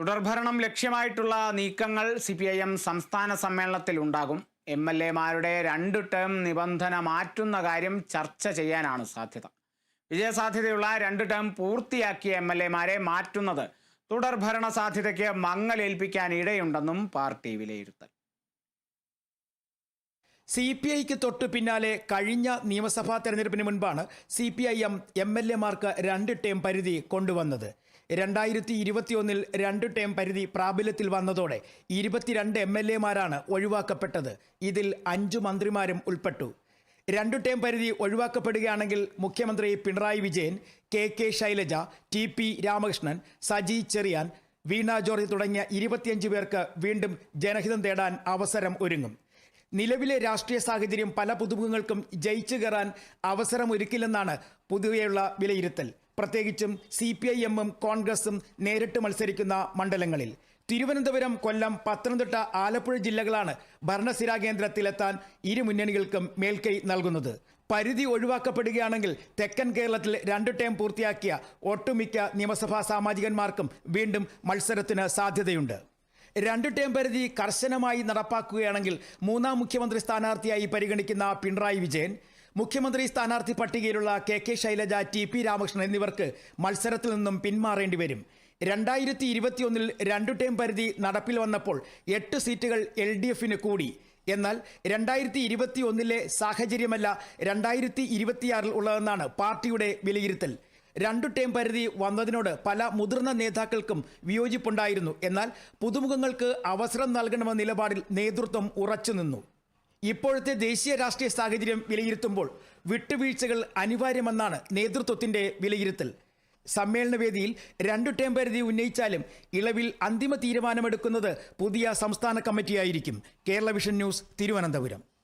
തുടർഭരണം ലക്ഷ്യമായിട്ടുള്ള നീക്കങ്ങൾ C P I M സംസ്ഥാന സമ്മേളനത്തിൽ ഉണ്ടാകും. എം എൽ എമാരുടെ രണ്ട് ടേം നിബന്ധന മാറ്റുന്ന കാര്യം ചർച്ച ചെയ്യാനാണ് സാധ്യത. വിജയസാധ്യതയുള്ള രണ്ട് ടേം പൂർത്തിയാക്കിയ എം എൽ എമാരെ മാറ്റുന്നത് തുടർഭരണ സാധ്യതയ്ക്ക് മങ്ങലേൽപ്പിക്കാൻ ഇടയുണ്ടെന്നും പാർട്ടി വിലയിരുത്തൽ. സി പി ഐക്ക് തൊട്ടു പിന്നാലെ കഴിഞ്ഞ നിയമസഭാ തെരഞ്ഞെടുപ്പിന് മുൻപാണ് C P I M M L എമാർക്ക് രണ്ട് ടേം പരിധി കൊണ്ടുവന്നത്. രണ്ടായിരത്തി ഇരുപത്തിയൊന്നിൽ രണ്ട് ടേം പരിധി പ്രാബല്യത്തിൽ വന്നതോടെ ഇരുപത്തിരണ്ട് എം എൽ എമാരാണ് ഒഴിവാക്കപ്പെട്ടത്. ഇതിൽ അഞ്ചു മന്ത്രിമാരും ഉൾപ്പെട്ടു. രണ്ടു ടേം പരിധി ഒഴിവാക്കപ്പെടുകയാണെങ്കിൽ മുഖ്യമന്ത്രി Pinarayi Vijayan K K Shailaja T P Ramakrishnan Saji Cherian Veena George തുടങ്ങിയ ഇരുപത്തിയഞ്ച് പേർക്ക് വീണ്ടും ജനഹിതം തേടാൻ അവസരം ഒരുങ്ങും. നിലവിലെ രാഷ്ട്രീയ സാഹചര്യം പല പുതുമുഖങ്ങൾക്കും ജയിച്ചു കയറാൻ അവസരമൊരുക്കില്ലെന്നാണ് പൊതുവെയുള്ള വിലയിരുത്തൽ. പ്രത്യേകിച്ചും സി പി ഐ എമ്മും കോൺഗ്രസും നേരിട്ട് മത്സരിക്കുന്ന മണ്ഡലങ്ങളിൽ. തിരുവനന്തപുരം കൊല്ലം പത്തനംതിട്ട ആലപ്പുഴ ജില്ലകളാണ് ഭരണസിരാ കേന്ദ്രത്തിലെത്താൻ ഇരു മുന്നണികൾക്കും മേൽക്കൈ നൽകുന്നത്. പരിധി ഒഴിവാക്കപ്പെടുകയാണെങ്കിൽ തെക്കൻ കേരളത്തിൽ രണ്ട് ടേം പൂർത്തിയാക്കിയ ഒട്ടുമിക്ക നിയമസഭാ സാമാജികന്മാർക്കും വീണ്ടും മത്സരത്തിന് സാധ്യതയുണ്ട്. രണ്ട് ടേം പരിധി കർശനമായി നടപ്പാക്കുകയാണെങ്കിൽ മൂന്നാം മുഖ്യമന്ത്രി സ്ഥാനാർത്ഥിയായി പരിഗണിക്കുന്ന പിണറായി വിജയൻ മുഖ്യമന്ത്രി സ്ഥാനാർത്ഥി പട്ടികയിലുള്ള K K Shailaja T P Ramakrishnan എന്നിവർക്ക് മത്സരത്തിൽ നിന്നും പിന്മാറേണ്ടി വരും. രണ്ടായിരത്തി ഇരുപത്തിയൊന്നിൽ രണ്ടു ടേം പരിധി നടപ്പിൽ വന്നപ്പോൾ എട്ട് സീറ്റുകൾ എൽ ഡി എഫിന് കൂടി. എന്നാൽ രണ്ടായിരത്തി ഇരുപത്തി ഒന്നിലെ സാഹചര്യമല്ല രണ്ടായിരത്തി ഇരുപത്തിയാറിൽ ഉള്ളതെന്നാണ് പാർട്ടിയുടെ വിലയിരുത്തൽ. രണ്ടു ടേം പരിധി വന്നതിനോട് പല മുതിർന്ന നേതാക്കൾക്കും വിയോജിപ്പുണ്ടായിരുന്നു. എന്നാൽ പുതുമുഖങ്ങൾക്ക് അവസരം നൽകണമെന്ന നിലപാടിൽ നേതൃത്വം ഉറച്ചുനിന്നു ഇപ്പോഴത്തെ ദേശീയ രാഷ്ട്രീയ സാഹചര്യം വിലയിരുത്തുമ്പോൾ വിട്ടുവീഴ്ചകൾ അനിവാര്യമെന്നാണ് നേതൃത്വത്തിന്റെ വിലയിരുത്തൽ. സമ്മേളനവേദിയിൽ രണ്ടു ടേം പരിധി ഉന്നയിച്ചാലും ഇളവിൽ അന്തിമ തീരുമാനമെടുക്കുന്നത് പുതിയ സംസ്ഥാന കമ്മിറ്റിയായിരിക്കും. Kerala vision news Thiruvananthapuram.